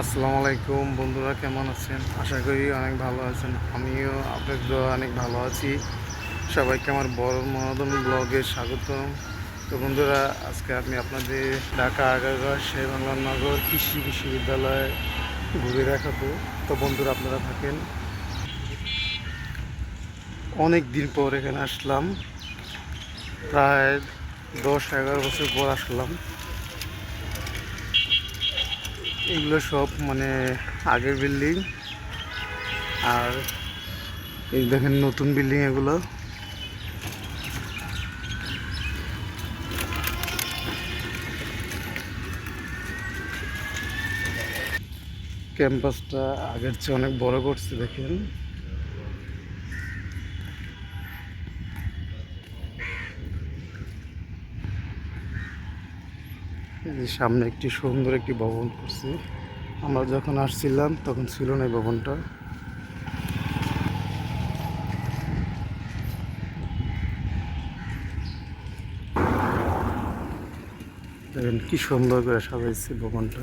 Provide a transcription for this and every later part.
আসসালামু আলাইকুম বন্ধুরা, কেমন আছেন? আশা করি অনেক ভালো আছেন। আমিও আপনাদের অনেক ভালো আছি। সবাইকে আমার বড় মনোদন ব্লগে স্বাগতম। তো বন্ধুরা, আজকে আমি আপনাদের ঢাকা আগারগাঁ শেরবাংলা নগর কৃষি বিশ্ববিদ্যালয়ে ঘুরে দেখাবো। তো বন্ধুরা, আপনারা থাকেন অনেক দিন পর এখানে আসলাম। প্রায় দশ এগারো বছর পর আসলাম। এগুলো সব মানে আগের বিল্ডিং। আর এই দেখেন নতুন বিল্ডিং এগুলো। ক্যাম্পাসটা আগের চেয়ে অনেক বড় করছে, দেখেন। এই যে সামনে একটি সুন্দর একটি ভবন করছে। আমরা যখন আসছিলাম, তখন ছিল না এই ভবনটা। দেখেন কি সুন্দর করে সাজাইছে ভবনটা।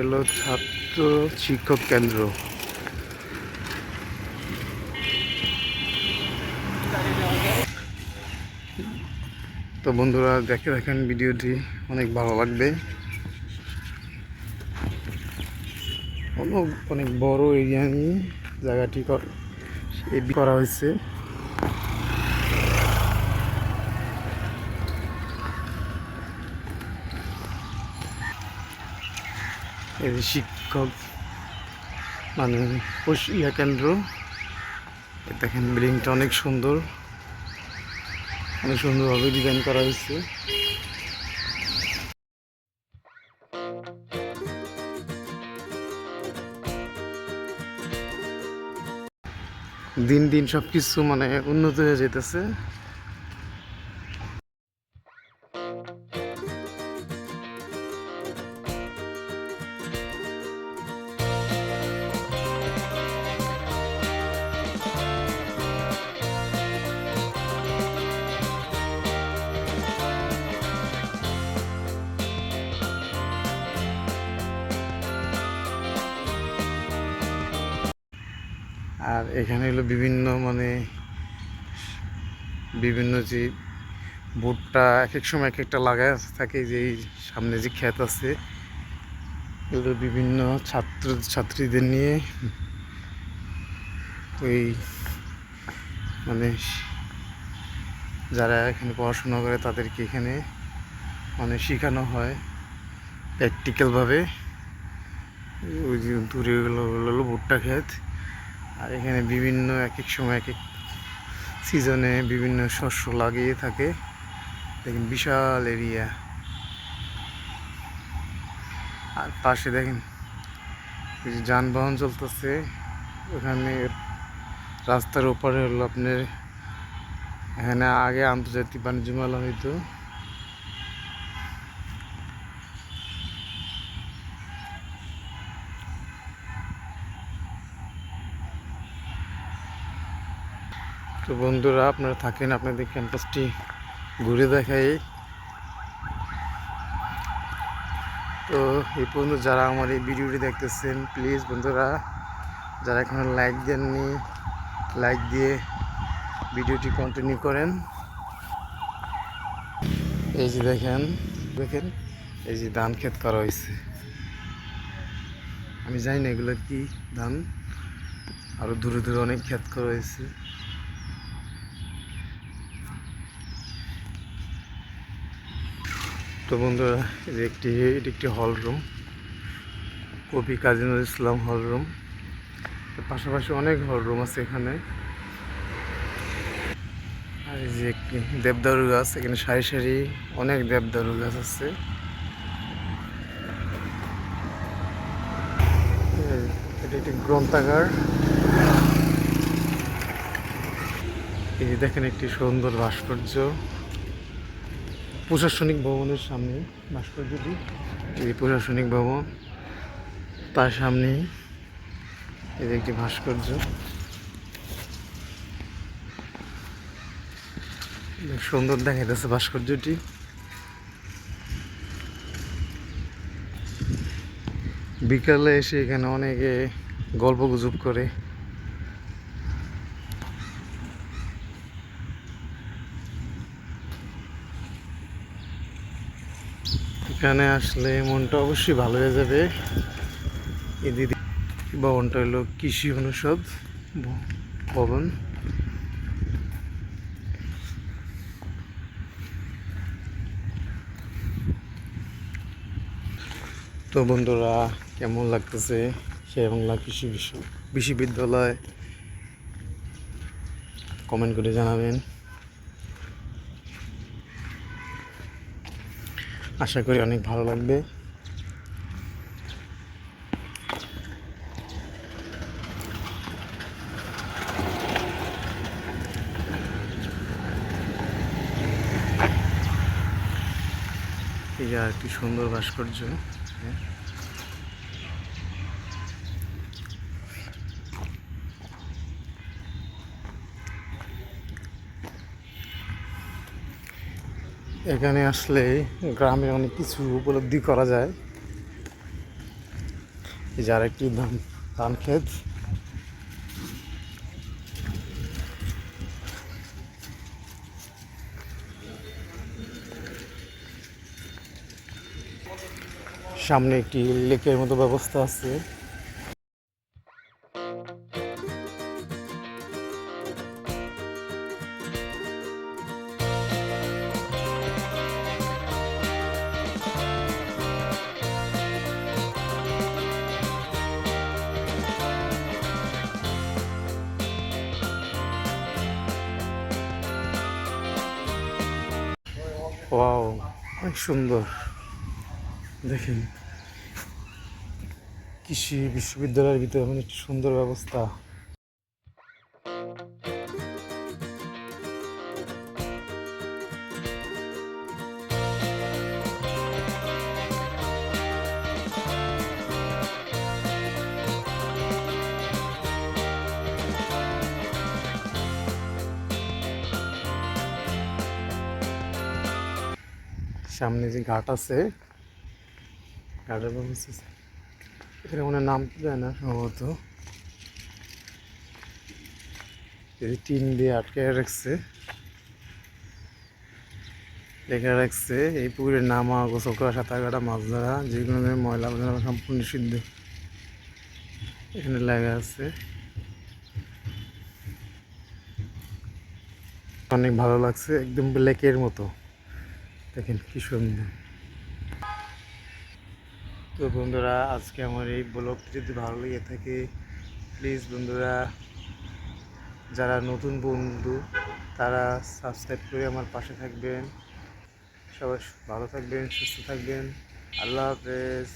এলো ছাত্র শিক্ষক কেন্দ্র। তো বন্ধুরা, দেখে দেখেন ভিডিওটি, অনেক ভালো লাগবে। অনেক অনেক বড় এরিয়া নিয়ে জায়গাটি কর- হয়েছে। শিক্ষক মানে ইয়া কেন্দ্র। দেখেন, বিল্ডিংটা অনেক সুন্দর। অনেক সুন্দরভাবে ডিজাইন করা হয়েছে। দিন দিন সব কিছু মানে উন্নত হয়ে যেতেছে আর এখানে হলো বিভিন্ন মানে বিভিন্ন যে ভুট্টা এক এক সময় এক একটা লাগায় থাকে যে সামনে যে ক্ষেত আছে, এগুলো বিভিন্ন ছাত্র ছাত্রীদের নিয়ে ওই মানে যারা এখানে পড়াশোনা করে তাদেরকে এখানে মানে শেখানো হয় প্র্যাকটিক্যালভাবে ওই যে দূরে হলো ভুট্টা ক্ষেত। আর এখানে বিভিন্ন এক এক সময় এক এক সিজনে বিভিন্ন শস্য লাগিয়ে থাকে। দেখেন বিশাল এরিয়া আর পাশে দেখেন যানবাহন চলতেছে। ওখানে রাস্তার ওপারে হলো আপনার, এখানে আগে আন্তর্জাতিক বাণিজ্য মেলা হইতো। তো বন্ধুরা, আপনারা থাকেন আপনাদের ক্যাম্পাসটি ঘুরে দেখাই। তো এই পর্যন্ত যারা আমার এই ভিডিওটি দেখতেছেন প্লিজ বন্ধুরা, যারা এখনও লাইক দেননি লাইক দিয়ে ভিডিওটি কন্টিনিউ করেন। এই যে দেখেন দেখেন, এই যে ধান ক্ষেত করা হয়েছে। আমি জানি না এগুলো কি ধান, আরও দূরে দূরে অনেক ক্ষেত করা হয়েছে। তো বন্ধুরা যে একটি, এটি একটি হল রুম কবি কাজী নজরুল ইসলাম হল রুম পাশাপাশি অনেক হল রুম আছে এখানে। আর এই যে একটি দেবদারু গাছ, এখানে সারি সারি অনেক দেবদারু গাছ আছে। এটি একটি গ্রন্থাগার। এই দেখেন একটি সুন্দর ভাস্কর্য। প্রশাসনিক ভবনের সামনে ভাস্কর্যটি এই প্রশাসনিক ভবন তার সামনেই এই যে একটি ভাস্কর্য। সুন্দর দেখা যাচ্ছে ভাস্কর্যটি। বিকালে এসে এখানে অনেকে গল্প গুজব করে। এখানে আসলে মনটা অবশ্যই ভালো হয়ে যাবে। এই দিদি ভবনটা হলো কৃষি অনুষদ ভবন। তো বন্ধুরা, কেমন লাগতেছে? শেরবাংলা কৃষি বিশ্ব বিশ্ববিদ্যালয় কমেন্ট করে জানাবেন। আশা করি অনেক ভালো লাগবে এই আর কি সুন্দর ভাস্কর্য হ্যাঁ। এখানে আসলে গ্রামে অনেক কিছু উপলব্ধি করা যায়। এই যে আরেকটি ধান ধান ক্ষেত। সামনে একটি লেকের মতো ব্যবস্থা আছে। ওয়াও অনেক সুন্দর। দেখেন কৃষি বিশ্ববিদ্যালয়ের ভিতরে অনেক সুন্দর ব্যবস্থা। সামনে যে ঘাট আছে, ঘাটের এখানে মনে নাম যায় না, সম্ভবত। এই টিন দিয়ে আটকে রাখছে। লেখা রাখছে, এই পুকুরের নামা গোসল করা সাঁতার কাটা মাছ ধরা যে কোনো ময়লা সম্পূর্ণ নিষিদ্ধ এখানে লেখা আছে। অনেক ভালো লাগছে, একদম লেকের মতো। দেখেন কি সুন্দর। তো বন্ধুরা, আজকে আমার এই ব্লগটি যদি ভালো লেগে থাকে প্লিজ বন্ধুরা, যারা নতুন বন্ধু, তারা সাবস্ক্রাইব করে আমার পাশে থাকবেন। সবাই ভালো থাকবেন, সুস্থ থাকবেন। আল্লাহ হাফেজ।